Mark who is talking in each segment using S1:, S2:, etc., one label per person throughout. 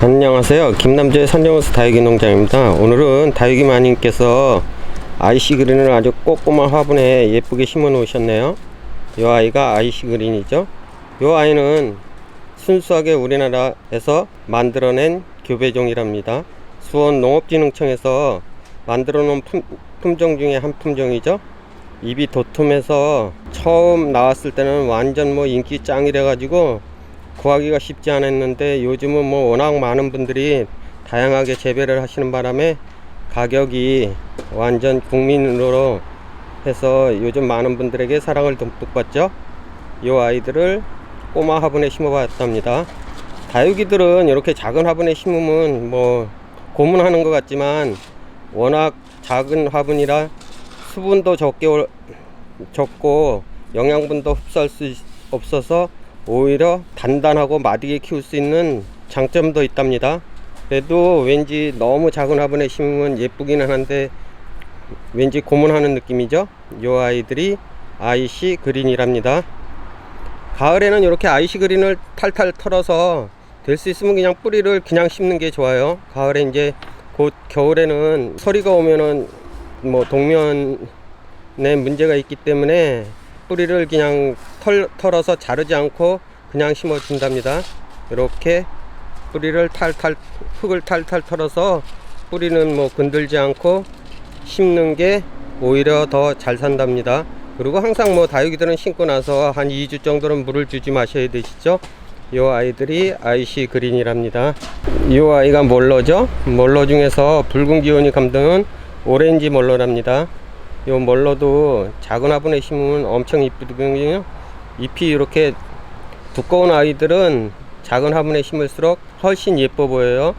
S1: 안녕하세요. 김남재 선정호스 다육이 농장입니다. 오늘은 다육이 마님께서 아이시 그린을 아주 꼬꼬마 화분에 예쁘게 심어 놓으셨네요. 이 아이가 아이시 그린이죠. 이 아이는 순수하게 우리나라에서 만들어낸 교배종이랍니다. 수원 농업진흥청에서 만들어 놓은 품, 품종 중에 한 품종이죠. 입이 도톰해서 처음 나왔을 때는 완전 뭐 인기 짱이래 가지고 구하기가 쉽지 않았는데 요즘은 뭐 워낙 많은 분들이 다양하게 재배를 하시는 바람에 가격이 완전 국민으로 해서 요즘 많은 분들에게 사랑을 듬뿍 받죠. 이 아이들을 꼬마 화분에 심어봤답니다. 다육이들은 이렇게 작은 화분에 심으면 뭐 고문하는 것 같지만 워낙 작은 화분이라 수분도 적게 올- 적고 영양분도 흡수할 수 있- 없어서 오히려 단단하고 마디게 키울 수 있는 장점도 있답니다. 그래도 왠지 너무 작은 화분에 심으면 예쁘기는 한데 왠지 고문하는 느낌이죠. 요 아이들이 아이시 그린이랍니다. 가을에는 이렇게 아이시 그린을 탈탈 털어서 될 수 있으면 그냥 뿌리를 그냥 심는 게 좋아요. 가을에 이제 곧 겨울에는 서리가 오면은 뭐 동면에 문제가 있기 때문에 뿌리를 그냥 털, 털어서 자르지 않고 그냥 심어 준답니다. 이렇게 뿌리를 탈탈 흙을 탈탈 털어서 뿌리는 뭐 건들지 않고 심는 게 오히려 더 잘 산답니다. 그리고 항상 뭐 다육이들은 심고 나서 한 2주 정도는 물을 주지 마셔야 되시죠. 이 아이들이 아이시 그린이랍니다. 이 아이가 몰러죠? 몰러 중에서 붉은 기온이 감도는 오렌지 몰러랍니다. 이 몰러도 작은 화분에 심으면 엄청 이쁘거든요. 잎이 이렇게 두꺼운 아이들은 작은 화분에 심을수록 훨씬 예뻐 보여요.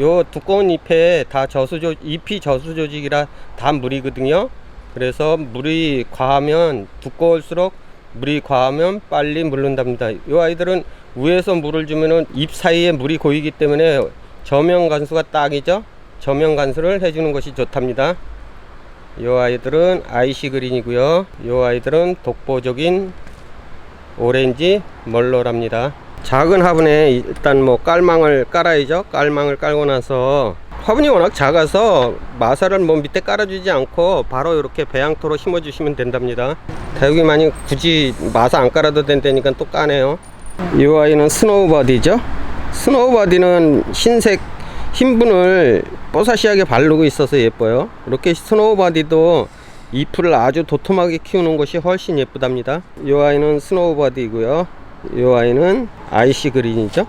S1: 요 두꺼운 잎에 다 저수조 잎이 저수 조직이라 다 물이거든요. 그래서 물이 과하면 두꺼울수록 물이 과하면 빨리 물른답니다. 요 아이들은 위에서 물을 주면은 잎 사이에 물이 고이기 때문에 저명 간수가 딱이죠. 저명 간수를 해주는 것이 좋답니다. 요 아이들은 아이시 그린이고요. 요 아이들은 독보적인 오렌지 멀로랍니다. 작은 화분에 일단 뭐 깔망을 깔아야죠. 깔망을 깔고 나서 화분이 워낙 작아서 마사를 뭐 밑에 깔아주지 않고 바로 이렇게 배양토로 심어주시면 된답니다. 다육이 많이 굳이 마사 안 깔아도 된다니까 또 까네요. 이 아이는 스노우바디죠. 스노우바디는 흰색 흰분을 뽀사시하게 바르고 있어서 예뻐요. 이렇게 스노우바디도 잎을 아주 도톰하게 키우는 것이 훨씬 예쁘답니다. 이 아이는 스노우바디고요. 이 아이는 아이시 그린이죠.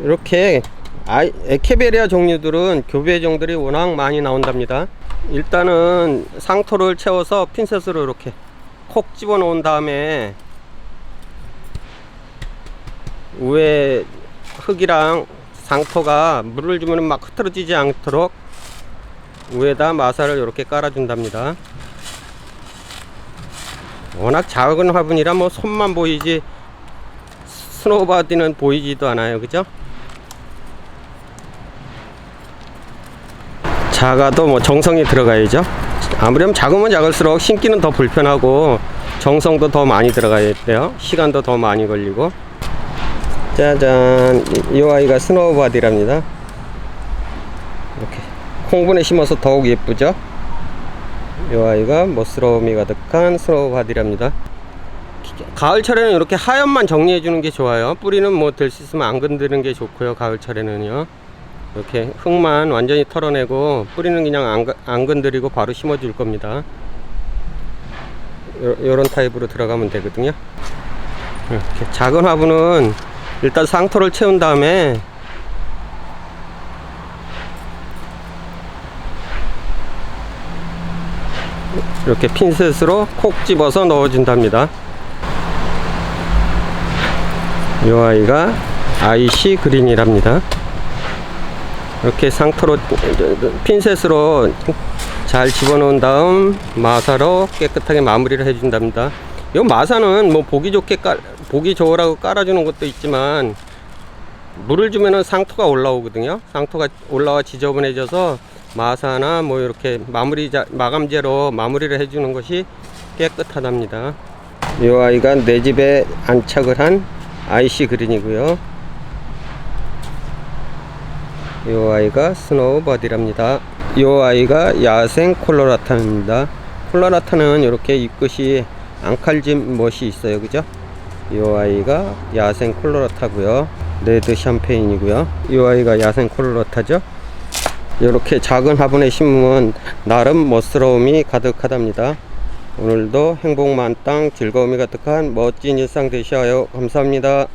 S1: 이렇게 아이, 에케베리아 종류들은 교배종들이 워낙 많이 나온답니다. 일단은 상토를 채워서 핀셋으로 이렇게 콕 집어 놓은 다음에 위에 흙이랑 상토가 물을 주면 막 흐트러지지 않도록 위에다 마사를 이렇게 깔아준답니다. 워낙 작은 화분이라 뭐 손만 보이지 스노우바디는 보이지도 않아요. 그죠? 작아도 뭐 정성이 들어가야죠. 아무렴 작으면 작을수록 심기는 더 불편하고 정성도 더 많이 들어가야 돼요. 시간도 더 많이 걸리고. 짜잔. 이, 이 아이가 스노우바디랍니다. 이렇게 콩분에 심어서 더욱 예쁘죠? 이 아이가 멋스러움이 가득한 스노우바디랍니다. 가을철에는 이렇게 하얀만 정리해 주는 게 좋아요. 뿌리는 뭐될수 있으면 안 건드리는 게 좋고요. 가을철에는요. 이렇게 흙만 완전히 털어내고 뿌리는 그냥 안, 거- 안 건드리고 바로 심어 줄 겁니다. 요, 요런 타입으로 들어가면 되거든요. 이렇게 작은 화분은 일단 상토를 채운 다음에 이렇게 핀셋으로 콕 집어서 넣어준답니다. 이 아이가 아이시 그린이랍니다. 이렇게 상토로 핀셋으로 잘 집어넣은 다음 마사로 깨끗하게 마무리를 해준답니다. 이 마사는 뭐 보기 좋게 깔, 보기 좋으라고 깔아주는 것도 있지만 물을 주면은 상토가 올라오거든요. 상토가 올라와 지저분해져서 마사나 뭐 이렇게 마무리 자, 마감제로 마무리를 해주는 것이 깨끗하답니다. 이 아이가 내 집에 안착을 한 아이시 그린이고요. 요 아이가 스노우버디랍니다. 요 아이가 야생 콜로라타입니다. 콜로라타는 이렇게 잎끝이 앙칼진 멋이 있어요. 그죠? 요 아이가 야생 콜로라타고요. 레드 샴페인이고요. 요 아이가 야생 콜로라타죠. 이렇게 작은 화분에 심으면 나름 멋스러움이 가득하답니다. 오늘도 행복 만 땅 즐거움이 가득한 멋진 일상 되셔요. 감사합니다.